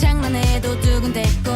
장난해도 두근대고